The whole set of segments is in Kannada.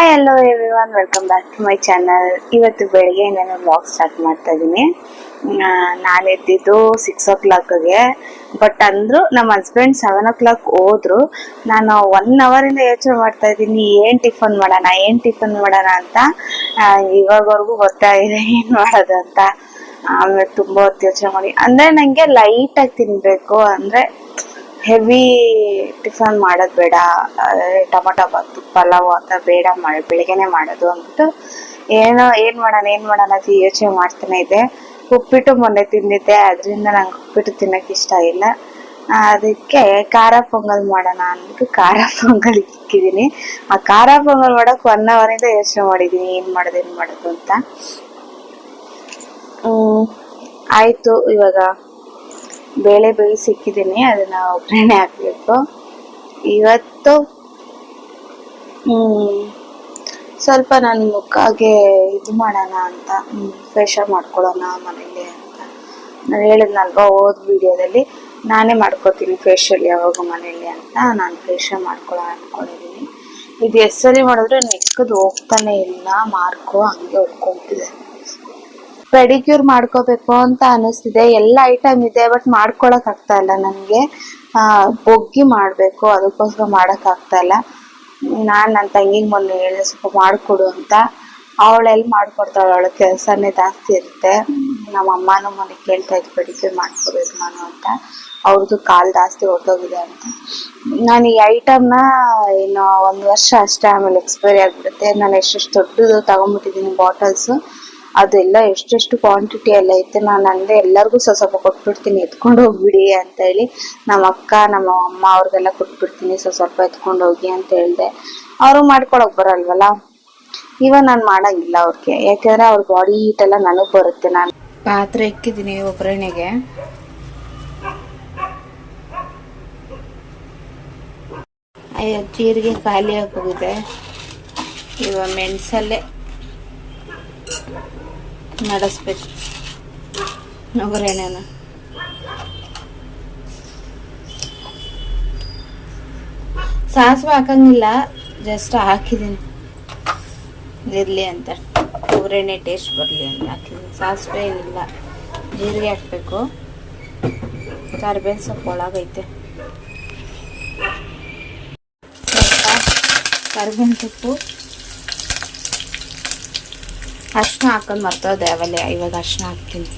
Hi hello everyone welcome back to my channel ಇವತ್ತು ಬೆಳಿಗ್ಗೆ ನಾನು ಬ್ಲಾಗ್ ಸ್ಟಾರ್ಟ್ ಮಾಡ್ತಾ ಇದ್ದೀನಿ ನಾನು ಎದ್ದಿದ್ದು ಸಿಕ್ಸ್ ಓ ಕ್ಲಾಕ್ಗೆ ಬಟ್ ಅಂದ್ರು ನಮ್ಮ ಹಸ್ಬೆಂಡ್ ಸೆವೆನ್ ಓ ಕ್ಲಾಕ್ ಹೋದ್ರು. ನಾನು ಒನ್ ಅವರಿಂದ ಯೋಚನೆ ಮಾಡ್ತಾ ಇದ್ದೀನಿ ಏನು ಟಿಫನ್ ಮಾಡೋಣ, ಏನು ಟಿಫನ್ ಮಾಡೋಣ ಅಂತ. ಇವಾಗವರೆಗೂ ಇವಾಗವರೆಗೂ ಗೊತ್ತಾಗಿದೆ ಏನು ಮಾಡೋದು ಅಂತ. ಆಮೇಲೆ ತುಂಬ ಹೊತ್ತು ಯೋಚನೆ ಮಾಡಿ. ಅಂದರೆ ನನಗೆ ಲೈಟಾಗಿ ತಿನ್ನಬೇಕು ಅಂದರೆ ಹೆವಿ ಟಿಫನ್ ಮಾಡೋದು ಬೇಡ. ಟೊಮೊಟೊ ಬಾತು ಪಲಾವ್ ಅಂತ ಬೇಡ ಮಾಡಿ ಬೆಳಿಗ್ಗೆನೆ ಮಾಡೋದು ಅಂದ್ಬಿಟ್ಟು ಏನೋ ಏನು ಮಾಡೋಣ ಏನು ಮಾಡೋಣ ಅಂತ ಯೋಚನೆ ಮಾಡ್ತಾನೆ ಇದ್ದೆ. ಉಪ್ಪಿಟ್ಟು ಮೊನ್ನೆ ತಿಂದಿದ್ದೆ, ಅದರಿಂದ ನಂಗೆ ಉಪ್ಪಿಟ್ಟು ತಿನ್ನಕ್ಕೆ ಇಷ್ಟ ಇಲ್ಲ. ಅದಕ್ಕೆ ಖಾರ ಪೊಂಗಲ್ ಮಾಡೋಣ ಅಂದ್ಬಿಟ್ಟು ಖಾರ ಪೊಂಗಲ್ ಇಕ್ಕಿದ್ದೀನಿ. ಆ ಖಾರ ಪೊಂಗಲ್ ಮಾಡೋಕೆ ಒನ್ ಅವರಿಂದ ಯೋಚನೆ ಮಾಡಿದ್ದೀನಿ, ಏನು ಮಾಡೋದು ಏನು ಮಾಡೋದು ಅಂತ. ಆಯ್ತು ಇವಾಗ. ಬೇಳೆ ಬೇಯಿಸಿಕ್ಕಿದ್ದೀನಿ ಅದನ್ನು ಅದನ್ನ ಒಗ್ಗರಣೆ ಹಾಕಬೇಕು. ಇವತ್ತು ಸ್ವಲ್ಪ ನನ್ನ ಮುಖಾಗೆ ಇದು ಮಾಡೋಣ ಅಂತ ಫೇಶಿಯಲ್ ಮಾಡ್ಕೊಳ್ಳೋಣ ಮನೇಲಿ ಅಂತ. ನಾನು ಹೇಳಿದ್ನಲ್ವ ಹೋದ ವಿಡಿಯೋದಲ್ಲಿ, ನಾನೇ ಮಾಡ್ಕೋತೀನಿ ಫೇಶಿಯಲ್ ಯಾವಾಗ ಮನೇಲಿ ಅಂತ, ನಾನು ಫೇಶಿಯಲ್ ಮಾಡ್ಕೊಳ್ಳೋಣ ಅಂದ್ಕೊಂಡಿದ್ದೀನಿ ಇದು ಎಸ್ ಮಾಡಿದ್ರೆ ನೆಕ್ಕದು ಹೋಗ್ತಾನೆ ಇಲ್ಲ, ಮಾರ್ಕು ಹಂಗೆ ಹೊಡ್ಕೊಂತಿದೆ. ಪೆಡಿಕ್ಯೂರ್ ಮಾಡ್ಕೋಬೇಕು ಅಂತ ಅನಿಸ್ತಿದೆ. ಎಲ್ಲ ಐಟಮ್ ಇದೆ, ಬಟ್ ಮಾಡ್ಕೊಳಕ್ ಆಗ್ತಾ ಇಲ್ಲ ನನಗೆ. ಬೊಗ್ಗಿ ಮಾಡಬೇಕು, ಅದಕ್ಕೋಸ್ಕರ ಮಾಡಕ್ ಆಗ್ತಾ ಇಲ್ಲ. ನಾನು ನನ್ನ ತಂಗಿಗೆ ಮೊನ್ನೆ ಹೇಳಿದೆ, ಸ್ವಲ್ಪ ಮಾಡಿಕೊಡು ಅಂತ. ಅವಳೆಲ್ಲಿ ಮಾಡ್ಕೊಡ್ತಾಳೆ, ಅವಳ ಕೆಲಸನೇ ಜಾಸ್ತಿ ಇರುತ್ತೆ. ನಮ್ಮ ಅಮ್ಮನೂ ಮೊನ್ನೆ ಕೇಳ್ತಾ ಇದ್ದು ಪೆಡಿಕ್ಯೂರ್ ಮಾಡ್ಕೊಬೇಕು ನಾನು ಅಂತ. ಅವ್ರದ್ದು ಕಾಲು ಜಾಸ್ತಿ ಹೊರ್ಟೋಗಿದೆ ಅಂತ. ನಾನು ಈ ಐಟಮ್ನ ಇನ್ನು ಒಂದು ವರ್ಷ ಅಷ್ಟೇ ಆಮೇಲೆ ಎಕ್ಸ್ಪೈರಿ ಆಗಿಬಿಡುತ್ತೆ. ನಾನು ಎಷ್ಟೆಷ್ಟು ದೊಡ್ಡದು ತಗೊಂಬಿಟ್ಟಿದ್ದೀನಿ ಬಾಟಲ್ಸು ಅದೆಲ್ಲ ಎಷ್ಟೆಷ್ಟು ಕ್ವಾಂಟಿಟಿ ಎಲ್ಲ ಐತೆ, ನಾನು ಅಂದೆ ಎಲ್ಲರಿಗೂ ಸ್ವಲ್ಪ ಕೊಟ್ಬಿಡ್ತೀನಿ, ಎತ್ಕೊಂಡು ಹೋಗ್ಬಿಡಿ ಅಂತ ಹೇಳಿ ನಮ್ಮ ಅಕ್ಕ, ನಮ್ಮ ಅಮ್ಮ ಅವ್ರಿಗೆಲ್ಲ ಕೊಟ್ಬಿಡ್ತೀನಿ ಸ್ವಲ್ಪ ಸ್ವಲ್ಪ ಎತ್ಕೊಂಡು ಹೋಗಿ ಅಂತ ಹೇಳ್ದೆ. ಅವರು ಮಾಡ್ಕೊಳಕ್ ಬರಲ್ವಲ್ಲ? ಇವಾಗ ನಾನು ಮಾಡಂಗಿಲ್ಲ ಅವ್ರಿಗೆ. ಯಾಕಂದ್ರೆ ಅವ್ರ ಬಾಡಿ ಹೀಟ್ ಎಲ್ಲ ನನಗೆ ಬರುತ್ತೆ. ನಾನು ಪಾತ್ರೆ ಇಕ್ಕಿದ್ದೀನಿ ಒಗ್ಗರಣೆಗೆ. ಅಯ್ಯೋ, ಜೀರಿಗೆ ಖಾಲಿ ಆಗೋಗಿದೆ. ಇವಾಗ ಮೆಣಸಲ್ಲೇ. ನಡೆಸ್ಬೇಕು. ಒಗ್ಗರಣೆನ ಸಾಸಿವೆ ಹಾಕಂಗಿಲ್ಲ ಜಸ್ಟ್ ಹಾಕಿದ್ದೀನಿ. ಇರಲಿ ಅಂತ. ಒಗ್ಗರಣೆ ಟೇಸ್ಟ್ ಬರಲಿ ಅಂತ ಹಾಕಿದ್ದೀನಿ. ಸಾಸಿವೆ ಏನಿಲ್ಲ. ಜೀರಿಗೆ ಹಾಕಬೇಕು. ಕರ್ಬೇವಿನ ಸೊಪ್ಪು ಒಳಗೈತೆ. ಕರಿಬೇವಿನ ಸೊಪ್ಪು. ಅರ್ಶಿನ ಹಾಕೊಂಡು ಮರ್ತೋದೆ ಆಮೇಲೆ ಇವಾಗ ಅರ್ಶಿನ ಹಾಕ್ತೀನಿ.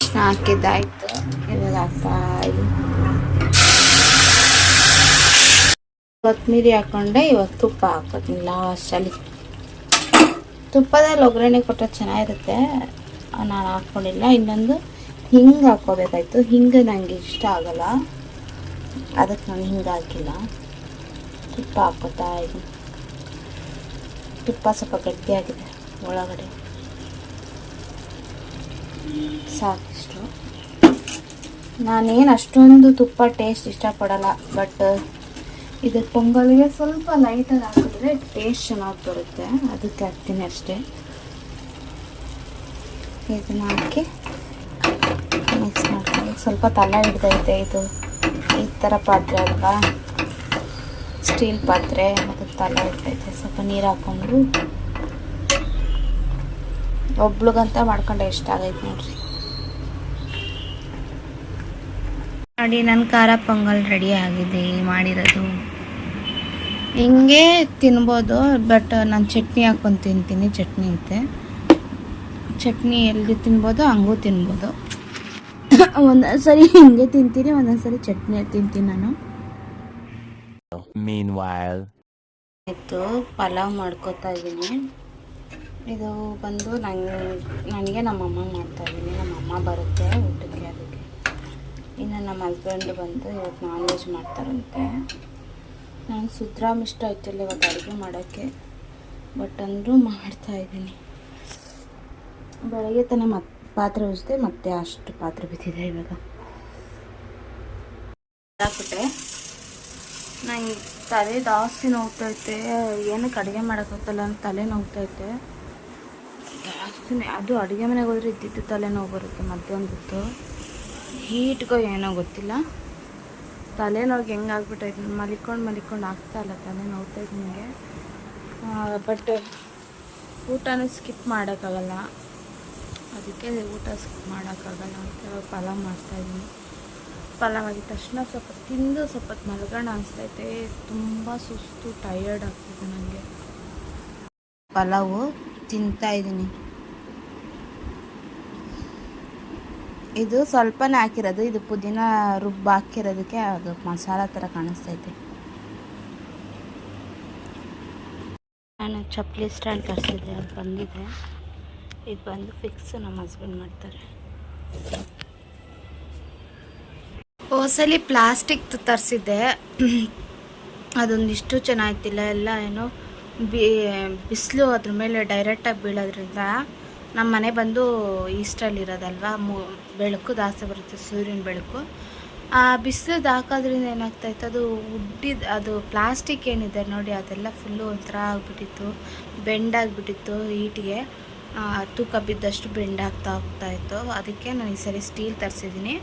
ಅರ್ಶಿನ ಹಾಕಿದ್ದಾಯ್ತು, ಇವಾಗ ಹಾಕ್ತಾ ಇದ್ದೀನಿ. ಕೊತ್ತಂಬರಿ ಹಾಕೊಂಡೆ, ಇವಾಗ ತುಪ್ಪ ಹಾಕೋತೀನಿ ಲಾಸ್ಟಲ್ಲಿ ತುಪ್ಪದಲ್ಲಿ ಒಗ್ಗರಣೆ ಕೊಟ್ಟರೆ ಚೆನ್ನಾಗಿರುತ್ತೆ, ನಾನು ಹಾಕ್ಕೊಂಡಿಲ್ಲ ಇನ್ನೊಂದು ಹಿಂಗೆ ಹಾಕ್ಕೋಬೇಕಾಯ್ತು. ಹಿಂಗೆ ನನಗೆ ಇಷ್ಟ ಆಗಲ್ಲ. ಅದಕ್ಕೆ ನಾನು ಹಿಂಗೆ ಹಾಕಿಲ್ಲ. ತುಪ್ಪ ಹಾಕೋತಾ ಇದ್ದೀನಿ. ತುಪ್ಪ ಸ್ವಲ್ಪ ಗಟ್ಟಿಯಾಗಿದೆ. ಒಳಗಡೆ. ಸಾಕಿಷ್ಟು. ನಾನೇನು ಅಷ್ಟೊಂದು ತುಪ್ಪ ಟೇಸ್ಟ್ ಇಷ್ಟಪಡಲ್ಲ ಬಟ್ ಇದು ಪೊಂಗಲ್ಗೆ ಸ್ವಲ್ಪ ಲೈಟಾಗಿ ಹಾಕಿದ್ರೆ ಟೇಸ್ಟ್ ಚೆನ್ನಾಗಿ ಬರುತ್ತೆ. ಅದಕ್ಕೆ ಹಾಕ್ತೀನಿ ಅಷ್ಟೇ. ಇದನ್ನ ಹಾಕಿ ಮಿಕ್ಸ್ ಮಾಡ್ಕೊಂಡು ಸ್ವಲ್ಪ ತಲೆ ಹಿಡ್ದೈತೆ ಇದು. ಈ ಥರ ಪಾತ್ರೆ ಅಲ್ವಾ? ಸ್ಟೀಲ್ ಪಾತ್ರೆ ಮತ್ತು ತಲೆ ಹಿಡ್ದೈತೆ. ಸ್ವಲ್ಪ ನೀರು ಹಾಕ್ಕೊಂಡು ಒಬ್ಳಿಗಂತ ಮಾಡ್ಕೊಂಡೆ ಇಷ್ಟ ಆಗೈತೆ ನೋಡ್ರಿ. ನೋಡಿ ನನ್ನ ಖಾರ ಪೊಂಗಲ್ ರೆಡಿ ಆಗಿದೆ ಮಾಡಿರೋದು. ಹಿಂಗೆ ತಿನ್ಬೋದು ಬಟ್ ನಾನು ಚಟ್ನಿ ಹಾಕೊಂಡು ತಿಂತೀನಿ ಚಟ್ನಿ ಐತೆ. ಚಟ್ನಿ ಎಲ್ಲಿ ತಿನ್ಬೋದು ಹಂಗೂ ತಿನ್ಬೋದು. ಒಂದೊಂದು ಸರಿ ಹಿಂಗೆ ತಿಂತೀನಿ ಒಂದೊಂದು ಸರಿ ಚಟ್ನಿ ತಿಂತೀನಿ ನಾನು. Meanwhile. ಆಯಿತು ಪಲಾವ್ ಮಾಡ್ಕೋತಾ ಇದ್ದೀನಿ ಇದು ಬಂದು ನಂಗೆ, ನನಗೆ ನಮ್ಮಮ್ಮ ಮಾಡ್ತಾ ಇದ್ದೀನಿ. ನಮ್ಮಮ್ಮ ಬರುತ್ತೆ ಊಟಕ್ಕೆ ಅದಕ್ಕೆ. ಇನ್ನು ನಮ್ಮ ಹಸ್ಬೆಂಡ್ ಬಂದು ಇವತ್ತು ನಾನ್ ವೆಜ್ ಮಾಡ್ತಾರಂತೆ. ನಂಗೆ ಸುದ್ರಾಮ್ ಇಷ್ಟ ಆಯ್ತಿಲ್ಲ ಇವತ್ತು ಅಡುಗೆ ಮಾಡೋಕ್ಕೆ. ಬಟ್ ಅಂದರೂ ಮಾಡ್ತಾ ಇದ್ದೀನಿ. ಬೆಳಗ್ಗೆ ತಾನೇ ಮತ್ತೆ ಪಾತ್ರೆ ಉಜ್ದೆ ಮತ್ತೆ ಅಷ್ಟು ಪಾತ್ರೆ ಬಿದ್ದಿದೆ ಇವಾಗ. ಹಾಕ್ಬಿಟ್ಟೆ ನಂಗೆ ತಲೆ ಜಾಸ್ತಿ ನೋವ್ತೈತೆ ಏನಕ್ಕೆ ಅಡುಗೆ ಮಾಡೋಕ್ಕಾಗಲ್ಲ ಅಂತ ತಲೆ ನೋವ್ತೈತೆ ಜಾಸ್ತಿನೇ ಅದು ಅಡುಗೆ ಮನೆಗೆ ಹೋದ್ರೆ ಇದ್ದಿದ್ದು ತಲೆನೋವು ಬರುತ್ತೆ ಮಧ್ಯಾಹ್ನದ್ದು ಹೀಟ್ಗೋ ಏನೋ ಗೊತ್ತಿಲ್ಲ. ತಲೆನೋವಿಗೆ ಹೆಂಗೆ ಆಗ್ಬಿಟ್ಟೈತೆ ಮಲಿಕೊಂಡು ಮಲಿಕೊಂಡು ಆಗ್ತಾ ಇಲ್ಲ ತಲೆ ನೋವ್ತೈತೆ ನನಗೆ ಬಟ್ ಊಟನೂ ಸ್ಕಿಪ್ ಮಾಡೋಕ್ಕಾಗಲ್ಲ. ಅದಕ್ಕೆ ಊಟ ಸ್ಕಿಪ್ ಮಾಡೋಕ್ಕಾಗಲ್ಲ ಅಂತ ಪಲಾವ್ ಮಾಡ್ತಾಯಿದ್ದೀನಿ ಪಲಾವ್ ಆಗಿದ ತಕ್ಷಣ ಸ್ವಲ್ಪ ತಿಂದು ಸ್ವಲ್ಪ ಮಲ್ಗೋಣ ಅನಿಸ್ತೈತೆ. ತುಂಬ ಸುಸ್ತು ಟಯರ್ಡ್ ಆಗ್ತಿದೆ ನನಗೆ ಪಲಾವು ತಿಂತಾ ಇದು ಸ್ವಲ್ಪನೇ ಹಾಕಿರೋದು. ಇದು ಪುದೀನ ರುಬ್ಬ ಹಾಕಿರೋದಕ್ಕೆ ಅದು ಮಸಾಲ ಥರ ಕಾಣಿಸ್ತೈತೆ. ನಾನು ಚಪ್ಪಲಿ ಸ್ಟ್ಯಾಂಡ್ ತರಿಸಿದ್ದೆ ಅದು ಬಂದಿದೆ. ಇದು ಬಂದು ಫಿಕ್ಸ್ ನಮ್ಮ ಹಸ್ಬೆಂಡ್ ಮಾಡ್ತಾರೆ. ಹೋಸಲಿ ಪ್ಲಾಸ್ಟಿಕ್ ತರಿಸಿದ್ದೆ. ಅದೊಂದಿಷ್ಟು ಚೆನ್ನಾಗ್ತಿಲ್ಲ. ಎಲ್ಲ ಏನು ಬಿ ಬಿಸಿಲು ಅದ್ರ ಮೇಲೆ ಡೈರೆಕ್ಟಾಗಿ ಬೀಳೋದ್ರಿಂದ ನಮ್ಮ ಮನೆ ಬಂದು ಈಸ್ಟಲ್ಲಿ ಇರೋದಲ್ವಾ? ಮು, ಬೆಳಕು ಜಾಸ್ತಿ ಬರುತ್ತೆ, ಸೂರ್ಯನ ಬೆಳಕು. ಆ ಬಿಸಿಲು ಹಾಕೋದ್ರಿಂದ ಏನಾಗ್ತಾಯಿತ್ತು ಅದು ಉಡ್ಡಿದ, ಅದು ಪ್ಲಾಸ್ಟಿಕ್ ಏನಿದೆ ನೋಡಿ, ಅದೆಲ್ಲ ಫುಲ್ಲು ಒಂಥರ ಆಗಿಬಿಟ್ಟಿತ್ತು. ಬೆಂಡಾಗಿಬಿಟ್ಟಿತ್ತು ಹೀಟಿಗೆ. ತೂಕ ಬಿದ್ದಷ್ಟು ಬೆಂಡಾಗ್ತಾ ಹೋಗ್ತಾಯಿತ್ತು ಅದಕ್ಕೆ ನಾನು ಈ ಸರಿ ಸ್ಟೀಲ್ ತರಿಸಿದ್ದೀನಿ.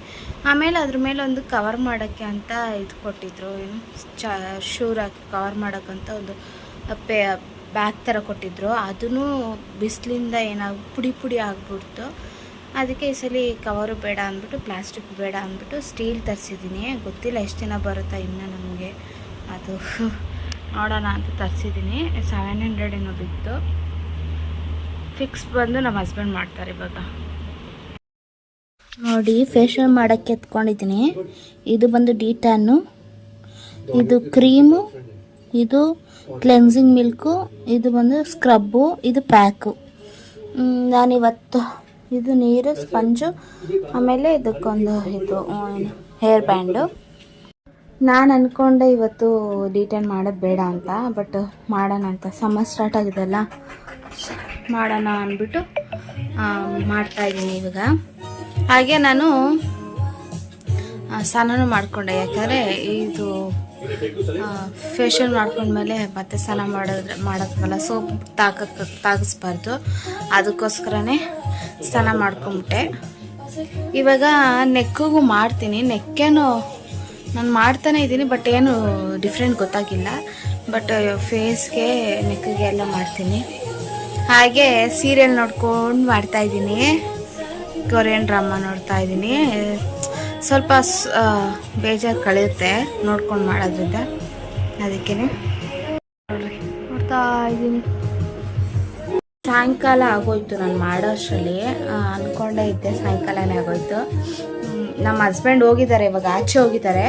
ಆಮೇಲೆ ಅದ್ರ ಮೇಲೆ ಒಂದು ಕವರ್ ಮಾಡೋಕ್ಕೆ ಅಂತ ಇದು ಕೊಟ್ಟಿದ್ರು. ಏನು, ಚ ಶೂರ್ ಹಾಕಿ ಕವರ್ ಮಾಡೋಕ್ಕಂತ ಒಂದು, ಪೇ ಬ್ಯಾಗ್ ಥರ ಕೊಟ್ಟಿದ್ರು. ಅದೂ ಬಿಸಿಲಿಂದ ಏನಾಗ, ಪುಡಿ ಪುಡಿ ಆಗಿಬಿಡ್ತು. ಅದಕ್ಕೆ ಈ ಸಲ ಕವರು ಬೇಡ ಅಂದ್ಬಿಟ್ಟು, ಪ್ಲಾಸ್ಟಿಕ್ ಬೇಡ ಅಂದ್ಬಿಟ್ಟು ಸ್ಟೀಲ್ ತರಿಸಿದ್ದೀನಿ. ಗೊತ್ತಿಲ್ಲ ಎಷ್ಟು ದಿನ ಬರುತ್ತಾ ಇನ್ನೂ ನಮಗೆ. ಅದು ನೋಡೋಣ ಅಂತ ತರಿಸಿದ್ದೀನಿ. ಸೆವೆನ್ ಹಂಡ್ರೆಡ್ ಏನೋ ಬಿತ್ತು. ಫಿಕ್ಸ್ ಬಂದು ನಮ್ಮ ಹಸ್ಬೆಂಡ್ ಮಾಡ್ತಾರೆ ಇವಾಗ. ನೋಡಿ ಫೇಶಿಯಲ್ ಮಾಡೋಕ್ಕೆ ಎತ್ಕೊಂಡಿದ್ದೀನಿ. ಇದು ಬಂದು ಡೀಟಾನು ಇದು ಕ್ರೀಮು. ಇದು ಕ್ಲೆನ್ಸಿಂಗ್ ಮಿಲ್ಕು ಇದು ಬಂದು ಸ್ಕ್ರಬ್ಬು ಇದು ಪ್ಯಾಕು ನಾನಿವತ್ತು ಇದು ನೀರು, ಸ್ಪಂಜು, ಆಮೇಲೆ ಇದಕ್ಕೊಂದು ಇದು ಹೇರ್ ಬ್ಯಾಂಡು ನಾನು ಅಂದ್ಕೊಂಡೆ ಇವತ್ತು ಡಿಟೈನ್ ಮಾಡೋದು ಬೇಡ ಅಂತ ಬಟ್ ಮಾಡೋಣ ಅಂತ. ಸಮ್ಮರ್ ಸ್ಟಾರ್ಟ್ ಆಗಿದೆಲ್ಲ, ಮಾಡೋಣ ಅಂದ್ಬಿಟ್ಟು ಮಾಡ್ತಾಯಿದ್ದೀನಿ ಇವಾಗ. ಹಾಗೆ ನಾನು ಸ್ನಾನ ಸ್ನಾನನೂ ಮಾಡಿಕೊಂಡೆ, ಯಾಕಂದರೆ ಇದು ಫೇಶಿಯಲ್ ಮಾಡ್ಕೊಂಡ್ಮೇಲೆ ಮತ್ತೆ ಸ್ನಾನ ಮಾಡಿದ್ರೆ ಮಾಡೋಕ್ಕಲ್ಲ ಸೋಪ್ ತಾಕ ತಾಗಿಸ್ಬಾರ್ದು. ಅದಕ್ಕೋಸ್ಕರನೇ ಸ್ನಾನ ಮಾಡ್ಕೊಂಬಿಟ್ಟೆ. ಇವಾಗ ನೆಕ್ಕಿಗೂ ಮಾಡ್ತೀನಿ. ನೆಕ್ಕೇನು ನಾನು ಮಾಡ್ತಾನೆ ಇದ್ದೀನಿ, ಬಟ್ ಏನು ಡಿಫ್ರೆಂಟ್ ಗೊತ್ತಾಗಿಲ್ಲ. ಬಟ್ ಫೇಸ್ಗೆ, ನೆಕ್ಕಿಗೆ ಎಲ್ಲ ಮಾಡ್ತೀನಿ. ಹಾಗೆ ಸೀರಿಯಲ್ ನೋಡ್ಕೊಂಡು ಮಾಡ್ತಾಯಿದ್ದೀನಿ ಕೊರಿಯನ್ ಡ್ರಾಮಾ ನೋಡ್ತಾ ಇದ್ದೀನಿ. ಸ್ವಲ್ಪ ಬೇಜಾರು ಕಳೆಯುತ್ತೆ ನೋಡ್ಕೊಂಡು ಮಾಡೋದ್ರಿಂದ. ಅದಕ್ಕೆ ನೋಡ್ರಿ, ನೋಡ್ತಾ ಇದ್ದೀನಿ. ಸಾಯಂಕಾಲ ಆಗೋಯ್ತು ನಾನು ಮಾಡೋ ಅಷ್ಟರಲ್ಲಿ ಅಂದ್ಕೊಂಡೇ ಇದ್ದೆ, ಸಾಯಂಕಾಲನೇ ಆಗೋಯ್ತು. ನಮ್ಮ ಹಸ್ಬೆಂಡ್ ಹೋಗಿದ್ದಾರೆ, ಇವಾಗ ಆಚೆ ಹೋಗಿದ್ದಾರೆ.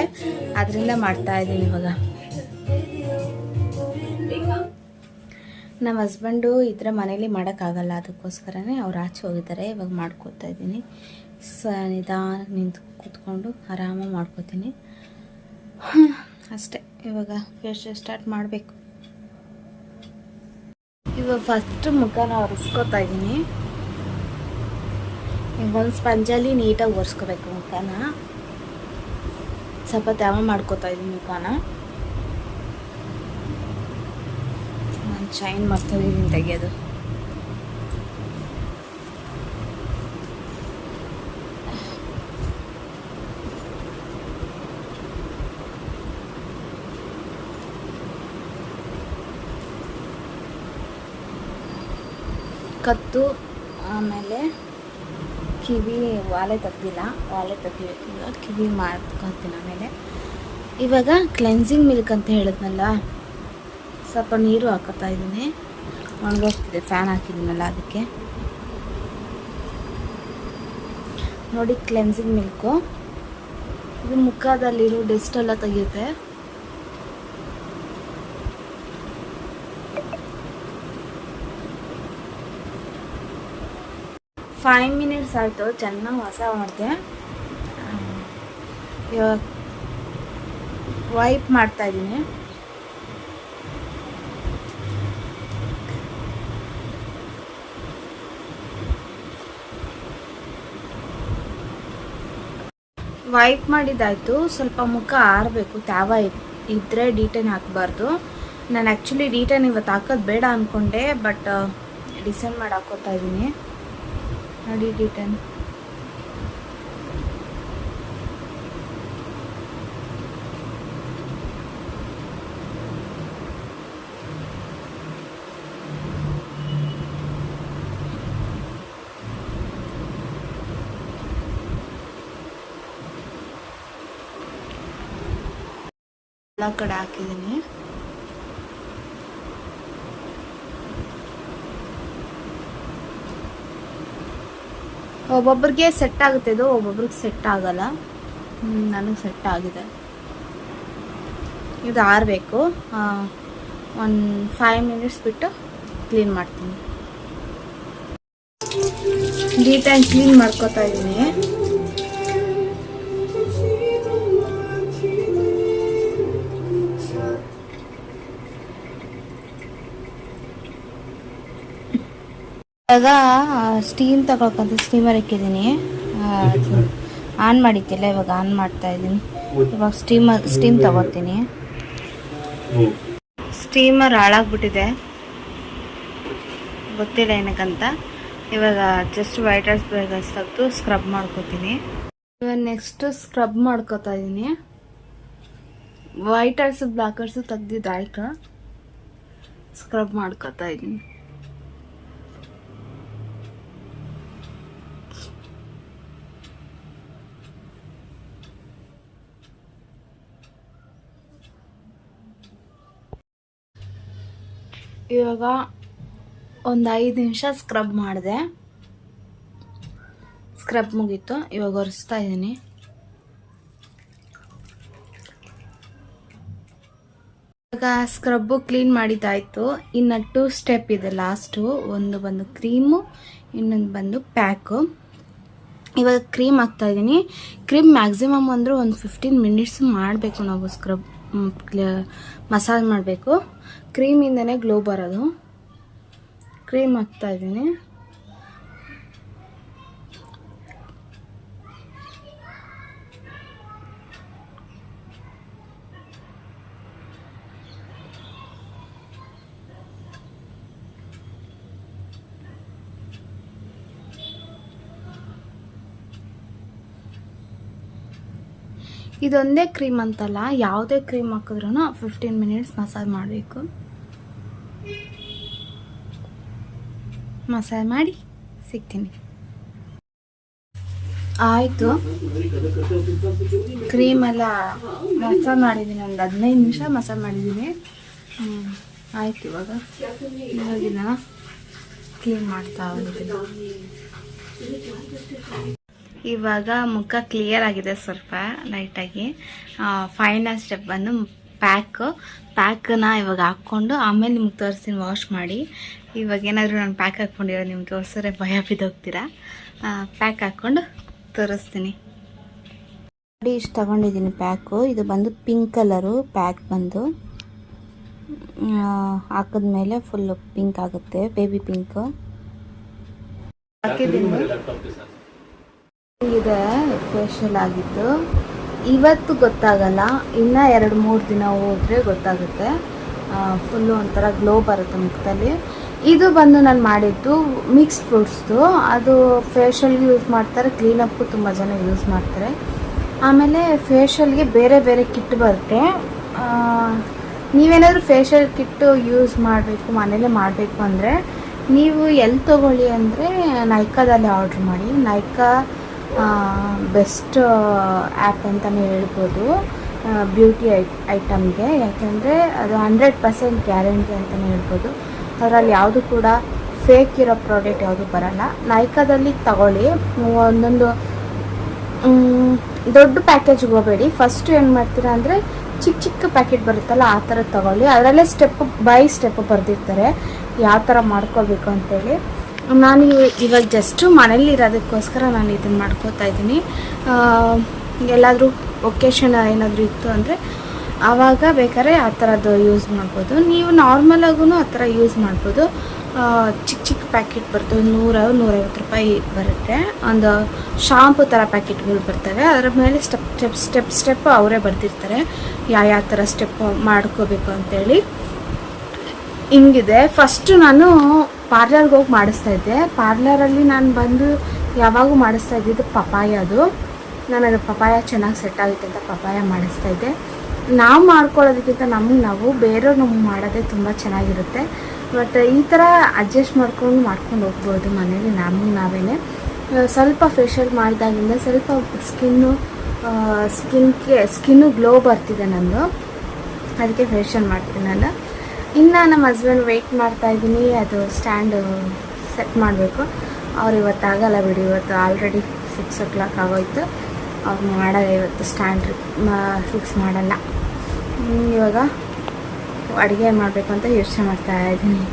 ಅದರಿಂದ ಮಾಡ್ತಾ ಇದ್ದೀನಿ ಇವಾಗ. ನಮ್ಮ ಹಸ್ಬೆಂಡು ಇದ್ರೆ ಮನೇಲಿ ಮಾಡೋಕ್ಕಾಗಲ್ಲ, ಅದಕ್ಕೋಸ್ಕರನೇ ಅವ್ರು ಆಚೆ ಹೋಗಿದ್ದಾರೆ, ಇವಾಗ ಮಾಡ್ಕೊತಾ ಇದ್ದೀನಿ. ಸ ನಿಧಾನಕ್ಕೆ ನಿಂತು ಕೂತ್ಕೊಂಡು ಆರಾಮಾಗಿ ಮಾಡ್ಕೋತೀನಿ. ಅಷ್ಟೇ, ಇವಾಗ ಫೇಶಿಯಲ್ ಸ್ಟಾರ್ಟ್ ಮಾಡಬೇಕು. ಇವಾಗ ಫಸ್ಟ್ ಮುಖನ ಒರೆಸ್ಕೊತಾ ಇದ್ದೀನಿ ಈಗ ಒಂದು ಸ್ಪಂಜಲ್ಲಿ ನೀಟಾಗಿ ಒರೆಸ್ಕೋಬೇಕು ಮುಖನ. ಸ್ವಲ್ಪ ತ್ಯಾವ ಮಾಡ್ಕೋತಾ ಇದ್ದೀನಿ ಮುಖನ. ನಾನು ಶೈನ್ ಮಾಡ್ತಾ ಇದ್ದೀನಿ ತೆಗೆಯೋದು. ಕತ್ತು, ಆಮೇಲೆ ಕಿವಿ ವಾಲೆ ತೆಗ್ದಿಲ್ಲ ವಾಲೆ ತೆಗಿಬೇಕು ಕಿವಿ ಮಾಡ್ಕೊತೀನಿ ಆಮೇಲೆ. ಇವಾಗ ಕ್ಲೆನ್ಸಿಂಗ್ ಮಿಲ್ಕ್ ಅಂತ ಹೇಳಿದ್ನಲ್ಲ, ಸ್ವಲ್ಪ ನೀರು ಹಾಕೋತಾ ಇದ್ದೀನಿ. ಒಣಗೋಗ್ತಿದೆ ಫ್ಯಾನ್ ಹಾಕಿದ್ದೀನಲ್ಲ ಅದಕ್ಕೆ. ನೋಡಿ ಕ್ಲೆನ್ಸಿಂಗ್ ಮಿಲ್ಕು ಇದು ಮುಖದಲ್ಲಿರೋ ಡೆಸ್ಟ್ ಎಲ್ಲ ತೆಗೆಯುತ್ತೆ. ಫೈವ್ ಮಿನಿಟ್ಸ್ ಆಯಿತು. ಚೆನ್ನಾಗಿ ಹೊಸ ಮಾಡಿದೆ ಇವಾಗ ವೈಪ್ ಮಾಡ್ತಾ ಇದ್ದೀನಿ. ವೈಪ್ ಮಾಡಿದ್ದಾಯಿತು. ಸ್ವಲ್ಪ ಮುಖ ಆರಬೇಕು. ತ್ಯಾವ ಇದ್- ಇದ್ರೆ ಡಿಟೈನ್ ಹಾಕಬಾರ್ದು. ನಾನು ಆ್ಯಕ್ಚುಲಿ ಡಿಟೈನ್ ಇವತ್ತು ಹಾಕೋದು ಬೇಡ ಅಂದ್ಕೊಂಡೆ ಬಟ್ ಡಿಸೈನ್ ಮಾಡಿ ಹಾಕೋತಾ ಇದ್ದೀನಿ. how did you turn ಎಲ್ಲ ಕಡೆ ಹಾಕಿದ್ದೀನಿ ಒಬ್ಬೊಬ್ರಿಗೆ ಸೆಟ್ ಆಗುತ್ತೆ ಇದು, ಒಬ್ಬೊಬ್ರಿಗೆ ಸೆಟ್ ಆಗಲ್ಲ. ನನಗೆ ಸೆಟ್ ಆಗಿದೆ. ಇದು ಆರಬೇಕು. ಒಂದು ಫೈವ್ ಮಿನಿಟ್ಸ್ ಬಿಟ್ಟು ಕ್ಲೀನ್ ಮಾಡ್ತೀನಿ. ನೀಟಾಗಿ ಕ್ಲೀನ್ ಮಾಡ್ಕೊತಾ ಇದ್ದೀನಿ. ಇವಾಗ ಸ್ಟೀಮ್ ತಗೊಳ್ಕಂತ ಸ್ಟೀಮರ್ ಇಕ್ಕಿದ್ದೀನಿ ಆನ್ ಮಾಡಿದ್ದಿಲ್ಲ, ಇವಾಗ ಆನ್ ಮಾಡ್ತಾ ಇದ್ದೀನಿ. ಇವಾಗ ಸ್ಟೀಮರ್ ಸ್ಟೀಮ್ ತಗೋತೀನಿ ಸ್ಟೀಮರ್ ಹಾಳಾಗ್ಬಿಟ್ಟಿದೆ. ಗೊತ್ತಿಲ್ಲ ಏನಕ್ಕಂತ. ಇವಾಗ ಜಸ್ಟ್ ವೈಟ್ ರೈಸ್ ಬೇಗಸ್ ತೆಗೆದು ಸ್ಕ್ರಬ್ ಮಾಡ್ಕೋತೀನಿ. ಇವಾಗ ನೆಕ್ಸ್ಟ್ ಸ್ಕ್ರಬ್ ಮಾಡ್ಕೋತಾ ಇದ್ದೀನಿ. ವೈಟ್ ಬ್ಲಾಕ್ ಹರ್ಸ್ ತೆಗ್ದಿದ್ದಾಯ್ತು ಸ್ಕ್ರಬ್ ಮಾಡ್ಕೋತಾ ಇದ್ದೀನಿ. ಇವಾಗ ಒಂದು ಐದು ನಿಮಿಷ ಸ್ಕ್ರಬ್ ಮಾಡಿದೆ. ಸ್ಕ್ರಬ್ ಮುಗೀತು. ಇವಾಗ ಒರೆಸ್ತಾ ಇದ್ದೀನಿ. ಇವಾಗ ಸ್ಕ್ರಬ್ಬು ಕ್ಲೀನ್ ಮಾಡಿದ್ದಾಯಿತು ಇನ್ನು ಟೂ ಸ್ಟೆಪ್ ಇದೆ ಲಾಸ್ಟು ಒಂದು ಬಂದು ಕ್ರೀಮು ಇನ್ನೊಂದು ಬಂದು ಪ್ಯಾಕು ಇವಾಗ ಕ್ರೀಮ್ ಹಾಕ್ತಾ ಇದ್ದೀನಿ. ಕ್ರೀಮ್ ಮ್ಯಾಕ್ಸಿಮಮ್ ಅಂದರೂ ಒಂದು ಫಿಫ್ಟೀನ್ ಮಿನಿಟ್ಸ್ ಮಾಡಬೇಕು ನಾವು ಸ್ಕ್ರಬ್ ಮಸಾಜ್ ಮಾಡಬೇಕು. ಕ್ರೀಮಿಂದನೇ ಗ್ಲೋ ಬರೋದು. ಕ್ರೀಮ್ ಹಾಕ್ತಾ ಇದೊಂದೇ ಕ್ರೀಮ್ ಅಂತಲ್ಲ, ಯಾವುದೇ ಕ್ರೀಮ್ ಹಾಕಿದ್ರೂ ಫಿಫ್ಟೀನ್ ಮಿನಿಟ್ಸ್ ಮಸಾಜ್ ಮಾಡಬೇಕು. ಮಸಾಜ್ ಮಾಡಿ ಸಿಗ್ತೀನಿ. ಆಯಿತು. ಕ್ರೀಮ್ ಎಲ್ಲ ಮಸಾಜ್ ಮಾಡಿದ್ದೀನಿ, ಒಂದು ಹದಿನೈದು ನಿಮಿಷ ಮಸಾಜ್ ಮಾಡಿದ್ದೀನಿ. ಆಯ್ತು ಇವಾಗ. ಇವಾಗಿನ ಕ್ಲೀನ್ ಮಾಡ್ತಾ ಹೋಗಿದ್ದೀನಿ ಇವಾಗ ಮುಖ ಕ್ಲಿಯರ್ ಆಗಿದೆ ಸ್ವಲ್ಪ ಲೈಟಾಗಿ ಫೈನಲ್ ಸ್ಟೆಪ್ ಬಂದು ಪ್ಯಾಕ್ ಪ್ಯಾಕನ್ನ ಇವಾಗ ಹಾಕ್ಕೊಂಡು ಆಮೇಲೆ ನಿಮ್ಗೆ ತೋರಿಸ್ತೀನಿ ವಾಶ್ ಮಾಡಿ. ಇವಾಗ ಏನಾದರೂ ನಾನು ಪ್ಯಾಕ್ ಹಾಕ್ಕೊಂಡಿರೋ ನಿಮ್ಗೆ ತೋರಿಸಿದ್ರೆ ಭಯ ಬಿದ್ದೋಗ್ತೀರಾ? ಪ್ಯಾಕ್ ಹಾಕ್ಕೊಂಡು ತೋರಿಸ್ತೀನಿ. ನೋಡಿ, ಇಷ್ಟು ತಗೊಂಡಿದ್ದೀನಿ ಪ್ಯಾಕು ಇದು ಬಂದು ಪಿಂಕ್ ಕಲರು ಪ್ಯಾಕ್ ಬಂದು. ಹಾಕಿದ್ಮೇಲೆ ಫುಲ್ಲು ಪಿಂಕ್ ಆಗುತ್ತೆ ಬೇಬಿ ಪಿಂಕು ಹಾಕಿದ್ದೀನಿ. ಇದೆ ಫೇಶಿಯಲ್ ಆಗಿದ್ದು. ಇವತ್ತು ಗೊತ್ತಾಗಲ್ಲ, ಇನ್ನು ಎರಡು ಮೂರು ದಿನ ಹೋದರೆ ಗೊತ್ತಾಗುತ್ತೆ. ಫುಲ್ಲು ಒಂಥರ ಗ್ಲೋ ಬರುತ್ತೆ ಮುಖದಲ್ಲಿ. ಇದು ಬಂದು ನಾನು ಮಾಡಿದ್ದು ಮಿಕ್ಸ್ ಫ್ರೂಟ್ಸ್ದು ಅದು ಫೇಶಿಯಲ್ಗೆ ಯೂಸ್ ಮಾಡ್ತಾರೆ ಕ್ಲೀನಪ್ಪು ತುಂಬ ಜನ ಯೂಸ್ ಮಾಡ್ತಾರೆ. ಆಮೇಲೆ ಫೇಶಿಯಲ್ಗೆ ಬೇರೆ ಬೇರೆ ಕಿಟ್ ಬರುತ್ತೆ. ನೀವೇನಾದರೂ ಫೇಶಿಯಲ್ ಕಿಟ್ಟು ಯೂಸ್ ಮಾಡಬೇಕು, ಮನೇಲೆ ಮಾಡಬೇಕು ಅಂದರೆ, ನೀವು ಎಲ್ಲಿ ತೊಗೊಳ್ಳಿ ಅಂದರೆ ನೈಕಾದಲ್ಲಿ ಆರ್ಡ್ರ್ ಮಾಡಿ. ನೈಕಾ ಬೆಸ್ಟ್ ಆ್ಯಪ್ ಅಂತಲೇ ಹೇಳ್ಬೋದು. ಬ್ಯೂಟಿ ಐ ಐಟಮ್ಗೆ ಯಾಕೆಂದರೆ ಅದು ಹಂಡ್ರೆಡ್ ಪರ್ಸೆಂಟ್ ಗ್ಯಾರಂಟಿ ಅಂತಲೇ ಹೇಳ್ಬೋದು. ಅದರಲ್ಲಿ ಯಾವುದು ಕೂಡ ಫೇಕ್ ಇರೋ ಪ್ರಾಡಕ್ಟ್ ಯಾವುದು ಬರಲ್ಲ. ನೈಕಾದಲ್ಲಿ ತಗೊಳ್ಳಿ. ಒಂದೊಂದು ದೊಡ್ಡ ಪ್ಯಾಕೇಜ್ಗೆ ಹೋಗಬೇಡಿ. ಫಸ್ಟ್ ಏನು ಮಾಡ್ತೀರಾ ಅಂದರೆ ಚಿಕ್ಕ ಚಿಕ್ಕ ಪ್ಯಾಕೆಟ್ ಬರುತ್ತಲ್ಲ ಆ ಥರ ತಗೊಳ್ಳಿ. ಅದರಲ್ಲೇ ಸ್ಟೆಪ್ ಬೈ ಸ್ಟೆಪ್ ಬರೆದಿರ್ತಾರೆ. ಯಾವ ಥರ ಮಾಡ್ಕೋಬೇಕು ಅಂತೇಳಿ. ನಾನು ಇವ- ಇವಾಗ ಜಸ್ಟು ಮನೇಲಿ ಇರೋದಕ್ಕೋಸ್ಕರ ನಾನು ಇದನ್ನು ಮಾಡ್ಕೋತಾ ಇದ್ದೀನಿ. ಎಲ್ಲಾದರೂ ಒಕೇಶನ್ ಏನಾದರೂ ಇತ್ತು ಅಂದರೆ ಆವಾಗ ಬೇಕಾದ್ರೆ ಆ ಥರದ್ದು ಯೂಸ್ ಮಾಡ್ಬೋದು. ನೀವು ನಾರ್ಮಲಾಗೂ ಆ ಥರ ಯೂಸ್ ಮಾಡ್ಬೋದು. ಚಿಕ್ಕ ಚಿಕ್ಕ ಪ್ಯಾಕೆಟ್ ಬರ್ತವೆ, ನೂರ, ನೂರೈವತ್ತು ರೂಪಾಯಿ ಬರುತ್ತೆ. ಒಂದು ಶಾಂಪು ಥರ ಪ್ಯಾಕೆಟ್ಗಳು ಬರ್ತವೆ. ಅದರ ಮೇಲೆ ಸ್ಟೆಪ್ ಸ್ಟೆಪ್ ಸ್ಟೆಪ್ ಸ್ಟೆಪ್ ಅವರೇ ಬರ್ತಿರ್ತಾರೆ ಯಾವ ಯಾವ ಥರ ಸ್ಟೆಪ್ ಮಾಡ್ಕೋಬೇಕು ಅಂತೇಳಿ. ಹಿಂಗಿದೆ. ಫಸ್ಟು ನಾನು ಪಾರ್ಲರ್ಗೆ ಹೋಗಿ ಮಾಡಿಸ್ತಾ ಇದ್ದೆ. ಪಾರ್ಲರಲ್ಲಿ ನಾನು ಬಂದು ಯಾವಾಗೂ ಮಾಡಿಸ್ತಾ ಇದ್ದಿದ್ದು ಪಪಾಯ ಅದು. ನನಗೆ ಪಪಾಯ ಚೆನ್ನಾಗಿ ಸೆಟ್ ಆಗುತ್ತೆ ಅಂತ ಪಪಾಯ ಮಾಡಿಸ್ತಾ ಇದ್ದೆ. ನಾವು ಮಾಡ್ಕೊಳ್ಳೋದಕ್ಕಿಂತ ನಮಗೆ ನಾವು ಬೇರೆಯವ್ರು ನಮ್ಗೆ ಮಾಡೋದೇ ತುಂಬ ಚೆನ್ನಾಗಿರುತ್ತೆ. ಬಟ್ ಈ ಥರ ಅಡ್ಜಸ್ಟ್ ಮಾಡ್ಕೊಂಡು ಮಾಡ್ಕೊಂಡು ಹೋಗ್ಬೋದು ಮನೇಲಿ ನಮಗೆ ನಾವೇ ಸ್ವಲ್ಪ ಫೇಶಿಯಲ್ ಮಾಡಿದಾಗಿಂದ ಸ್ವಲ್ಪ ಸ್ಕಿನ್ನು ಸ್ಕಿನ್ಗೆ ಸ್ಕಿನ್ನು ಗ್ಲೋ ಬರ್ತಿದೆ ನಂದು. ಅದಕ್ಕೆ ಫೇಶಿಯಲ್ ಮಾಡ್ತೀನಿ ನಾನು. ಇನ್ನು ನಮ್ಮ ಹಸ್ಬೆಂಡ್ ವೆಯ್ಟ್ ಮಾಡ್ತಾ ಇದ್ದೀನಿ. ಅದು ಸ್ಟ್ಯಾಂಡು ಸೆಟ್ ಮಾಡಬೇಕು. ಅವ್ರು ಇವತ್ತು ಆಗಲ್ಲ ಬಿಡಿ. ಇವತ್ತು ಆಲ್ರೆಡಿ ಸಿಕ್ಸ್ ಓ ಕ್ಲಾಕ್ ಆಗೋಯ್ತು. ಅವ್ರು ಮಾಡಲ್ಲ ಇವತ್ತು ಸ್ಟ್ಯಾಂಡ್ ಫಿಕ್ಸ್ ಮಾಡಲ್ಲ. ಇವಾಗ ಅಡುಗೆ ಮಾಡಬೇಕು ಅಂತ ಯೋಚನೆ ಮಾಡ್ತಾ ಇದ್ದೀನಿ.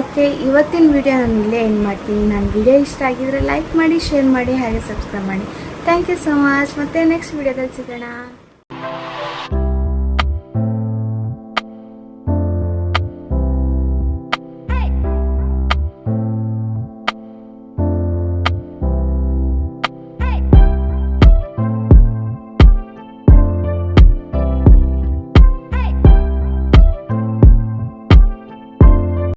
ಓಕೆ ಇವತ್ತಿನ ವಿಡಿಯೋ ನಾನು ಇಲ್ಲೇ ಏನು ಮಾಡ್ತೀನಿ. ನನ್ನ ವಿಡಿಯೋ ಇಷ್ಟ ಆಗಿದ್ರೆ ಲೈಕ್ ಮಾಡಿ ಶೇರ್ ಮಾಡಿ, ಹಾಗೆ ಸಬ್ಸ್ಕ್ರೈಬ್ ಮಾಡಿ. ಥ್ಯಾಂಕ್ ಯು ಸೊ ಮಚ್ ಮತ್ತು ನೆಕ್ಸ್ಟ್ ವಿಡಿಯೋದಲ್ಲಿ ಸಿಗೋಣ.